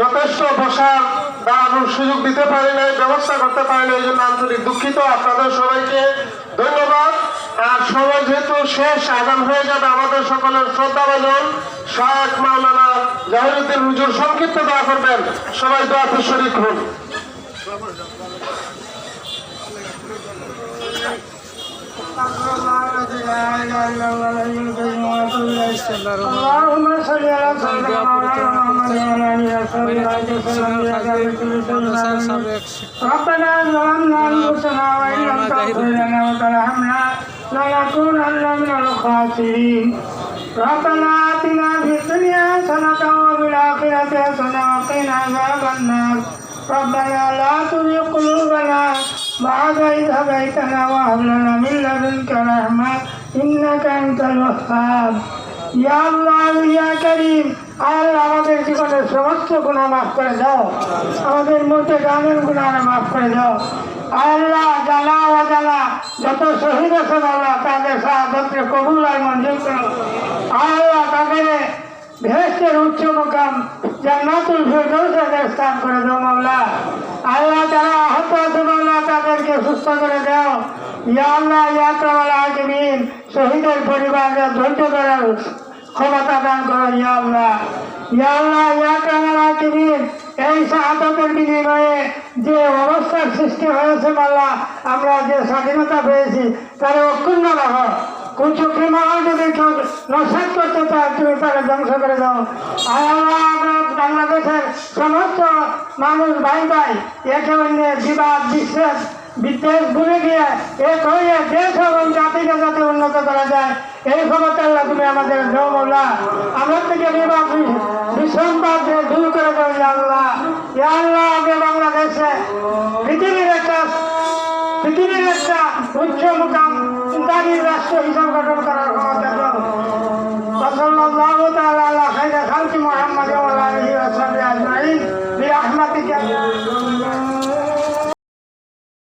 যথেষ্ট বসার দাঁড়ানোর সুযোগ দিতে পারি নাই, ব্যবস্থা করতে পারি নাই, এই জন্য আন্তরিক দুঃখিত। আপনাদের সবাইকে ধন্যবাদ। আর সময় যেহেতু শেষ আগাম হয়ে যাবে, আমাদের সকলের শ্রদ্ধা ভাজন শাহ মাওলানা জাহিরুদ্দিন হুজুর সংক্ষিপ্ত দোয়া করবেন। সবাই দোয়াতে শরিক হন। اللهم صل على سيدنا مولانا محمد وعلى اله وصحبه وسلم ربنا ظلمنا انفسنا وان لم تغفر لنا وترحمنا لنكونن من الخاسرين ربنا اتنا في الدنيا حسنه وفي الاخره حسنه وقنا عذاب النار ربنا لا تزغ قلوبنا بعد إذ هديتنا وهب لنا من لدنك رحمة إنك أنت الوهاب ইয়া আল্লাহ ইয়া আমাদের জীবনের সমস্ত গুণা মাফ করে দাও আমাদের মুখে গানের গুণা মাফ করে দাও আল্লাহ জানা অজানা যত শহীদ আছেন আল্লাহ তাদের সাহায্যকে কবুল আর মঞ্জুর করো আল্লাহ তাদের ভেস্টের উচ্চ মোকাম জান্নাতুল ফেরদৌসের স্থান করে দাও মাওলা আল্লাহ যারা আহত আছে মাওলা তাদেরকে সুস্থ করে দাও ইয়া আল্লাহ ইয়া কামাল আজমিন শহীদের পরিবারকে ধৈর্য করার ক্ষমতা দান করো, ইয়া ইয়া আল্লাহ এই শাহাদতের বিনিময়ে যে অবস্থার সৃষ্টি হয়েছে মাল্লা, আমরা যে স্বাধীনতা পেয়েছি, তারা অক্ষুণ্ণ রাখো কুচু ক্রিমাও যদি কেউ নষ্ট করতে চায় তুমি তাকে ধ্বংস করে দাও বাংলাদেশের সমস্ত মানুষ ভাই ভাই একে অন্যের বিবাদ বিচ্ছেদ বিদ্বেষ ভুলে গিয়ে এক হয়ে দেশ এবং জাতিকে যাতে উন্নত করা যায় এই ক্ষমতা তুমি আমাদের দেওয়া আমার থেকে বিবাদ বিসম্বাদ দূর করে দেবো আল্লাহ আল্লাহ আগে বাংলাদেশে পৃথিবীর একটা পৃথিবীর একটা উচ্চ আপনাকে